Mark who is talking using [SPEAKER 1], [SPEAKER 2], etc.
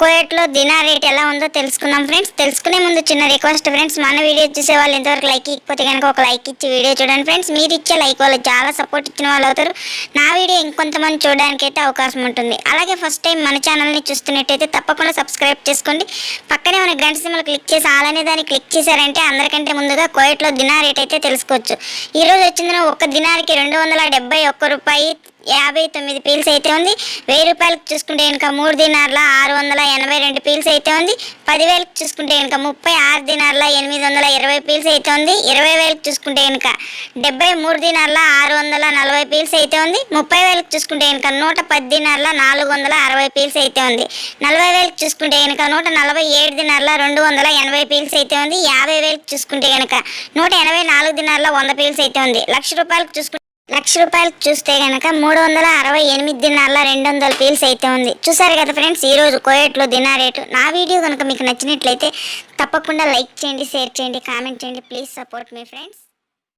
[SPEAKER 1] కోయట్లో దినా rate ఎలా ఉందో తెలుసుకుందాం ఫ్రెండ్స్. తెలుసుకునే ముందు చిన్న రిక్వెస్ట్ ఫ్రెండ్స్. మన వీడియో చూసే వాళ్ళు ఇంతవరకు లైక్ ఇకపోతే కనుక ఒక లైక్ ఇచ్చి వీడియో చూడండి ఫ్రెండ్స్. మీరు ఇచ్చే లైక్ వాళ్ళు చాలా సపోర్ట్ ఇచ్చిన వాళ్ళు అవుతారు. నా వీడియో ఇంకొంతమంది చూడడానికి అయితే అవకాశం ఉంటుంది. అలాగే ఫస్ట్ టైం మన ఛానల్ని చూస్తున్నట్టయితే తప్పకుండా సబ్స్క్రైబ్ చేసుకోండి. పక్కనే మన గంట సింబల్ క్లిక్ చేసి అలానే దాన్ని క్లిక్ చేశారంటే అందరికంటే ముందుగా కోయట్లో దినా రేట్ అయితే తెలుసుకోవచ్చు. ఈ రోజు వచ్చిందిన ఒక్క దినానికి రెండు వందల డెబ్బై ఒక్క రూపాయి యాభై తొమ్మిది పీల్స్ అయితే ఉంది. వెయ్యి రూపాయలకు చూసుకుంటే కనుక మూడు దినార్ల ఆరు వందల ఎనభై రెండు పీల్స్ అయితే ఉంది. పదివేలకు చూసుకుంటే కనుక ముప్పై ఆరు దినార్ల ఎనిమిది వందల ఇరవై పీల్స్ అయితే ఉంది. ఇరవై వేలకు చూసుకుంటే కనుక డెబ్బై మూడు దినార్ల ఆరు వందల నలభై పీల్స్ అయితే ఉంది. ముప్పై వేలకు చూసుకుంటే కనుక నూట పది దినార్ల నాలుగు వందల అరవై పీల్స్ అయితే ఉంది. నలభై వేలకు చూసుకుంటే కనుక నూట నలభై ఏడు దినార్ల రెండు వందల ఎనభై పీల్స్ అయితే ఉంది. యాభై వేలకు చూసుకుంటే కనుక నూట ఎనభై నాలుగు దినార్ల వంద పీల్స్ అయితే ఉంది. లక్ష రూపాయలకు చూసుకుంటే లక్ష రూపాయలు చూస్తే కనుక మూడు వందల అరవై ఎనిమిది దినాల రెండు వందల పీల్స్ అయితే ఉంది. చూసారు కదా ఫ్రెండ్స్ ఈ రోజు కోయట్లో దినా రేటు. నా వీడియో కనుక మీకు నచ్చినట్లయితే తప్పకుండా లైక్ చేయండి షేర్ చేయండి కామెంట్ చేయండి. ప్లీజ్ సపోర్ట్ మీ ఫ్రెండ్స్.